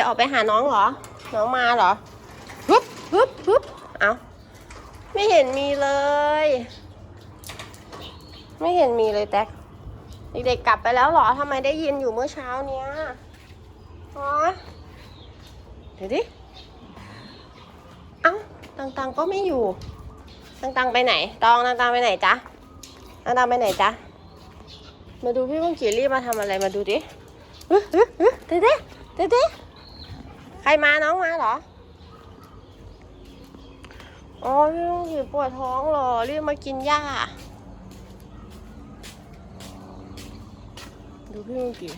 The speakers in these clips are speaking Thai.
จะออกไปหาน้องเหรอ น้องมาเหรอฮึบฮึบฮึบเอาไม่เห็นมีเลย ไม่เห็นมีเลยแต๊กเด็กๆกลับไปแล้วเหรอทำไมได้ยินอยู่เมื่อเช้าเนี้ยอ๋อเดี๋ยวดิเอ้าตังๆก็ไม่อยู่ตังๆไปไหน ตองตังๆไปไหนจ๊ะตังๆไปไหนจ๊ะมาดูพี่เพิ่งขี่รีบมาทำอะไรมาดูดิเฮ้ยเฮ้ยเฮ้ยเด้เด้เด้ใคร มาน้องมาเหรอ อ๋อพี่เพิ่งขี่ปวดท้องเหรอรีบมากินหญ้า ดูพี่เพิ่งขี่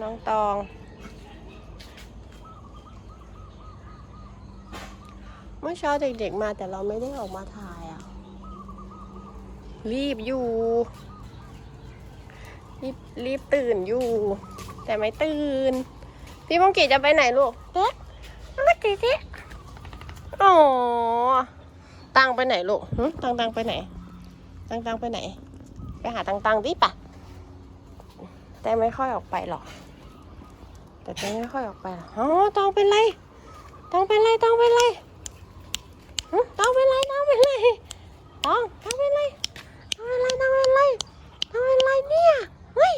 น้องตอง เมื่อเช้าเด็กๆมาแต่เราไม่ได้ออกมาถ่ายอะ รีบอยู่ รีบรีบตื่นอยู่ แต่ไม่ตื่น พี่มงกีจะไปไหนลูกเอ๊ะมาตีสิอ๋อตังไปไหนลูกหึตังตังไปไหน ตังตังไปไหน ไปหาตังตังดิปะแต่ไม่ค่อยออกไปหรอก แต่แต่ไม่ค่อยออกไปหรอกอ๋อตองเป็นไรตองเป็นไรตองเป็นไรหึตองเป็นไรตองเป็นไรตองตองเป็นไรตองเป็นไรตองเป็นไรตองเป็นไรเนี่ยเฮ้ย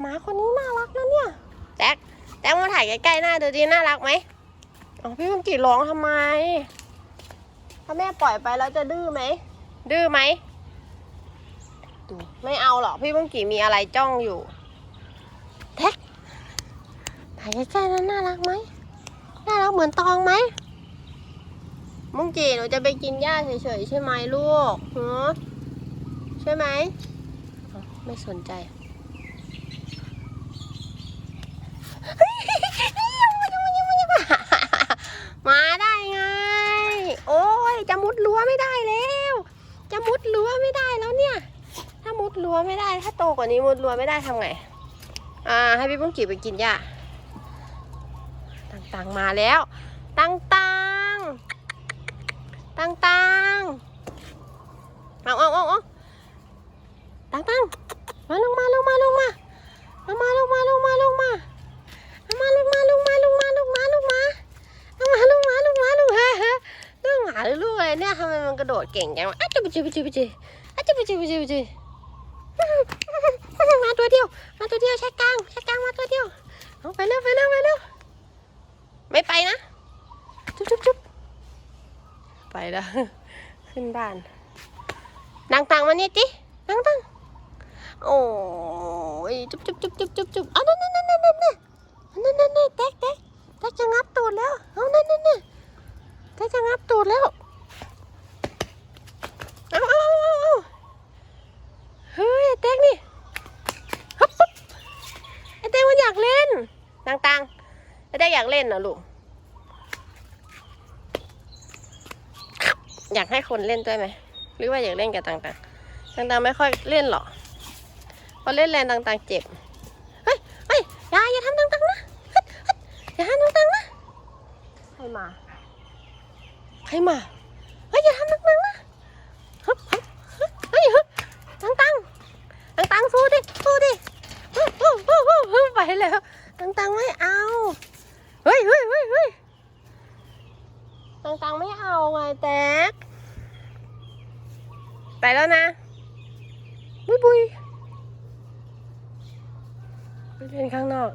หมาคนนี้น่ารักนะเนี่ยแจ็คแจ็คมา ถ่ายใกล้ๆหน้าดูดิน่ารักไหมอ๋อพี่มังกีร้องทำไม ถ้าแม่ปล่อยไปแล้วจะดื้อไหม ดื้อไหมดูไม่เอาหรอกพี่มังกีมีอะไรจ้องอยู่ แท็กถ่ายใกล้ๆนั้นน่ารักไหม น่ารักเหมือนตองไหมมุงกีหนูจะไปกินหญ้าเฉยๆใช่ไหมลูกหือใช่ไหมอ้าวไม่สนใจ มาได้ไง โอ้ยจะมุดรั้วไม่ได้แล้ว จะมุดรั้วไม่ได้แล้วเนี่ย ถ้ามุด รั้วไม่ได้ ถ้าโตกว่านี้มุดรั้วไม่ได้ทำไง อ่า ให้พี่ปุ้งกี่ไปกินหญ้าต่างๆมาแล้วต่างๆต่างเอาเอาเอาเอาต่างมาลงมาลงมาลงมาลงมาลงมาลงมาลงมาลงมาลงมาลงมาลงมาลงมาลงมาลงมาลงมาลงมาลงมาลูกหมาหรือลูกอะไรเนี่ยทำไมมันกระโดดเก่งจังวะอะจุ๊บจุ๊บจุ๊บจุ๊บอะจุ๊บจุ๊บจุ๊บจุ๊บ ตัวเดียว มาตัวเดียวใช้กลางใช้กลางมาตัวเดียวเอาไปเร็วไปเร็วไปเร็วไม่ไปนะ จุ๊บจุ๊บจุ๊บไปแล้ว ขึ้นบ้านดังตังมานี่ติดังตังโอ้ยจุ๊บจุ๊บจุ๊บจุ๊บจุ๊บจุ๊บเอานั่นนั่นนั่นนั่นนั่นนั่นนั่นนั่นเต๊กเต๊กเต๊กจะงับตูดแล้วเอานั่นนั่นนั่นเต๊กจะงับตูดแล้วเอาเอาเอาเอาเอาเฮ้ยเต๊กนี่ฮึบปุ๊บไอเต๊กมันอยากเล่นตังตังไอเต๊กอยากเล่นเหรอลูก อยากให้คนเล่นด้วยไหม หรือว่าอยากเล่นกับต่างๆ ต่างๆ ไม่ค่อยเล่นหรอกพอเล่นแรงต่างๆ เจ็บ เฮ้ย เฮ้ย อย่าอย่าทำต่างๆนะฮึดฮึดอย่าทำต่างๆนะ ใครมา ใครมา เฮ้ย อย่าทำต่างๆนะฮึบฮึบฮึบเฮ้ยฮึบต่างๆ ต่างๆ สู้ดิสู้ดิฮึบฮึบฮึบฮึบฮึบไป แล้วต่างไม่เอาเฮ้ยเฮ้ยเฮ้ยเฮ้ยตังตังไม่เอาไงแตกไปแล้วนะบุยบุยไปเล่นข้างนอก